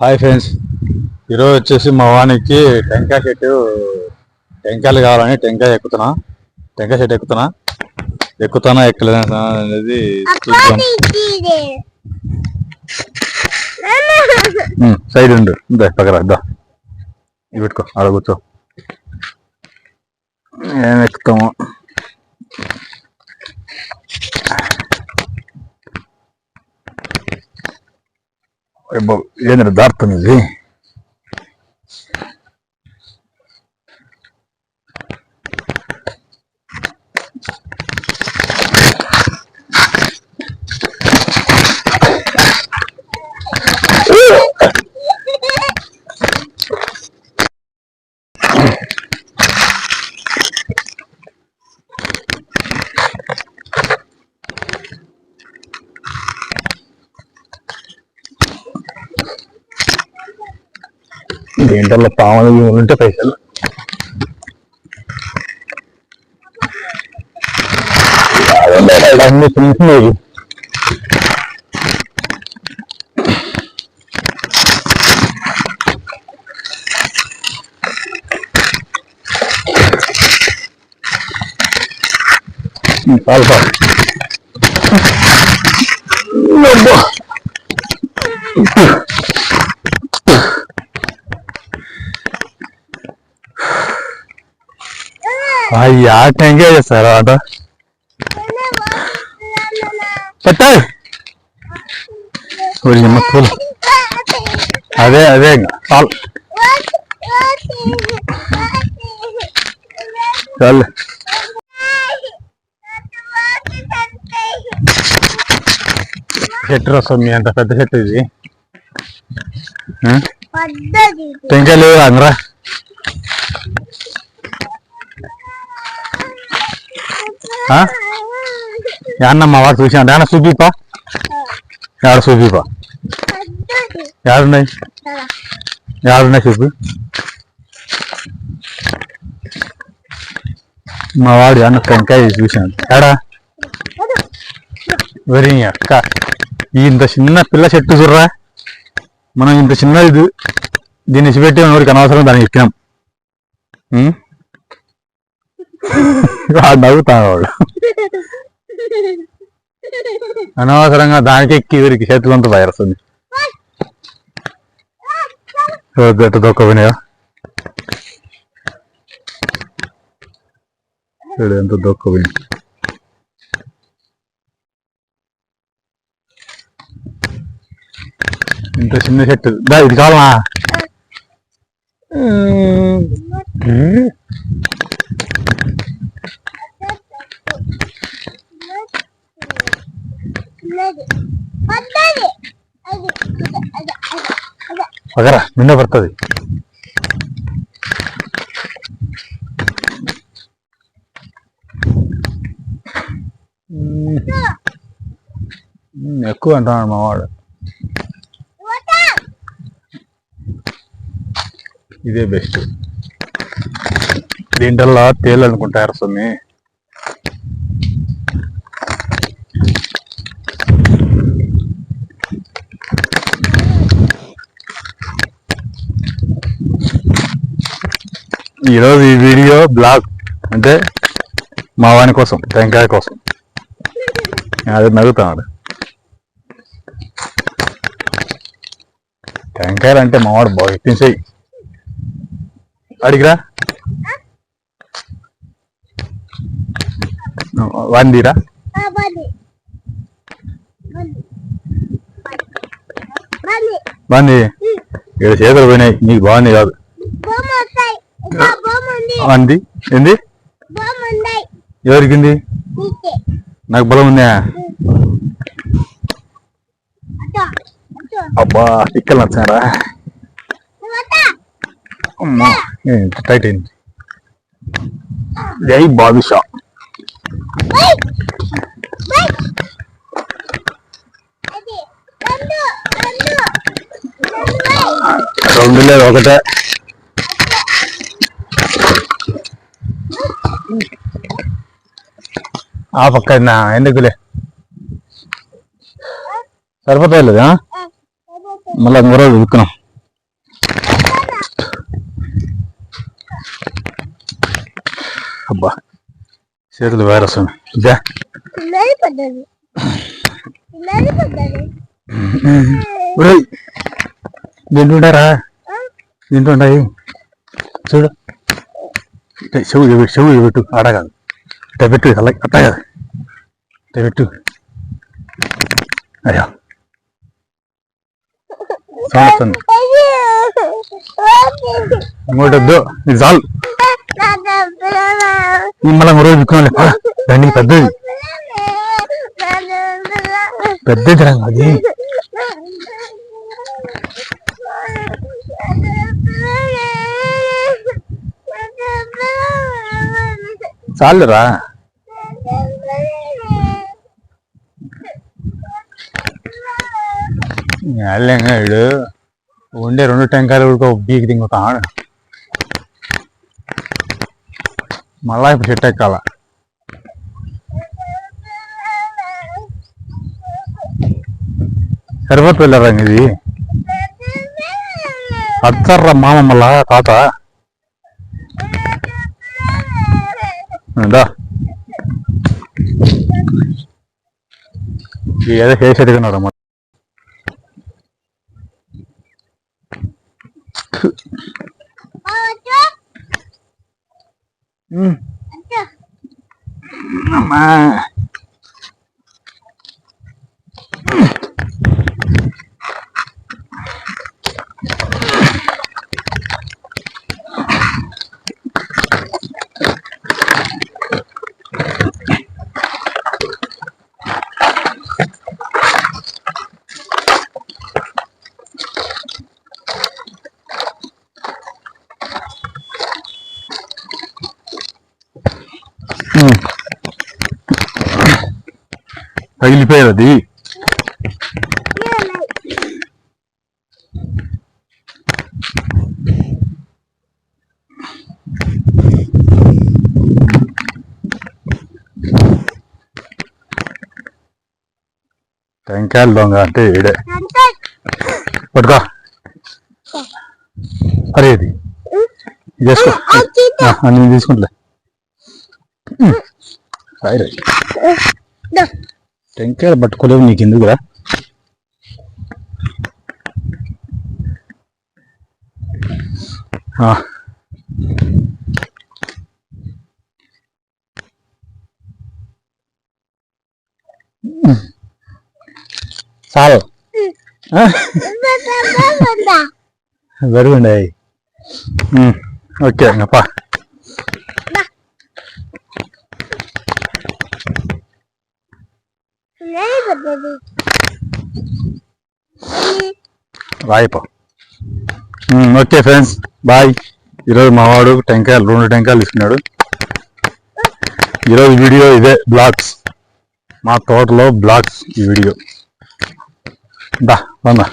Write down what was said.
Hi friends ఈరోజు వచ్చేసి మా వానికి టెంకాయ చెట్టు టెంకాయలు కావాలని టెంకాయ ఎక్కుతున్నా. టెంకాయ చెట్టు ఎక్కుతున్నా. ఎక్కుతానా ఎక్కలేదా అనేది చూద్దాం. సైడ్ ఉండు. దా పక్కన దా ఇవి పెట్టుకో ఆడ కూర్చో. ఏం ఎక్కుతాము. એ યೇನರ ದಾರ್ತನಿಲ್ಲಿ దీంట్లో పాములు గీములు ఉంటే పైసలు అన్ని తింటున్నాయి చాలు అయ్యా టెంకాయ చేస్తారా ఆట పెట్టాయి ఊరి నిమ్మ పూలు అదే అదే చాలు చాలు చెట్టు రసం మీ అంత పెద్ద చెట్టు ఇది? టెంకాయలు అందరా యాన్న మా వాడు చూసాను యాన్న చూపిపా. యాడ చూపిపా? యాడున్నాయి? యాడున్నాయి చూపి. మా వాడు అన్న టెంకాయ చూసాను ఎడా వెరీ అక్క. ఇంత చిన్న పిల్ల చెట్టు చూడరా? మనం ఇంత చిన్న ఇది. దీన్ని ఇచ్చిపెట్టి ఎవరికి అనవసరం దాన్ని ఎక్కినాం వాడు నవ్వుతాడు వాడు. అనవసరంగా దానికి ఎక్కి వీరికి చేతులంతా వైరస్తుంది గట్ట దొక్కవినాయో చూడు ఎంత దొక్కవినాయి ఇంత చిన్న చెట్టు. దా ఇది కావాలా పగరా నిండా పడుతుంది. ఎక్కువ అంటున్నాడు మా వాడు. ఇదే బెస్ట్. దీంట్లో తేలు అనుకుంటారు స్వామి. ఈరోజు ఈ వీడియో బ్లాగ్ అంటే మా వాని కోసం టెంకాయ కోసం. అది నవ్వుతాడు టెంకాయలు అంటే మావాడు బాగా ఎత్తించేయి అడిగిరా? వందిరా బాగుంది ఏడు చేతులు పోయినాయి నీకు బాగుంది కాదు. అంది. ఏంది? ఎవరికింది? నాకు. బలం ఉందా? అబ్బా ఇక్కడ నచ్చారా? అమ్మా టైట్ అయింది. జై బాదుషా. రెండు లేదు ఒకటే. ఆ పక్కన ఎందుకులే సరిపోతాయి లేదా మళ్ళీ ఇంకో రోజు ఉక్కున్నాం అబ్బా చేతులు వైరస్ ఇదా తింటుంటారా తింటుంటాయి చూడు చెవు చెవు పెట్టు ఆడగాదు కాదు ఇట్ట పెట్టు అలా అట్ట కాదు ఇట్ట పెట్టు అయ్యో సౌండ్ వస్తుంది ఇది చాలు మళ్ళీ మరో పెద్దది పెద్దది అది చాలురా వెళ్ళంగా వీడు ఉండే రెండు టెంకాయలు ఉడుకో బీకి దింగుతా మళ్ళా ఇప్పుడు చెట్టు ఎక్కాల సరిపోతుంది రండి ఇది అత్తర్రా మామ మళ్ళా తాత దా ఏదో చేసి ఎదుగున్నారు అమ్మ అమ్మా పగిలిపోయారు అది? టెంకాయలు దొంగ అంటే ఈడే. పట్టుకో. అరే ఇది. ఇది వేసుకో. ఆ, నేను తీసుకుంటలే. టెంకాయలు పట్టుకోలేవు నీకు ఎందుకురా. చాలు. వెరీ గుడ్ అయ్యి ఓకే అప్ప పడ్డది రాయిపో ఓకే ఫ్రెండ్స్ బాయ్. ఈరోజు మావాడు టెంకాయలు రెండు టెంకాయలు ఇస్తున్నాడు ఈరోజు వీడియో ఇదే బ్లాగ్స్. మా తోటలో బ్లాగ్స్ ఈ వీడియో. దా వందా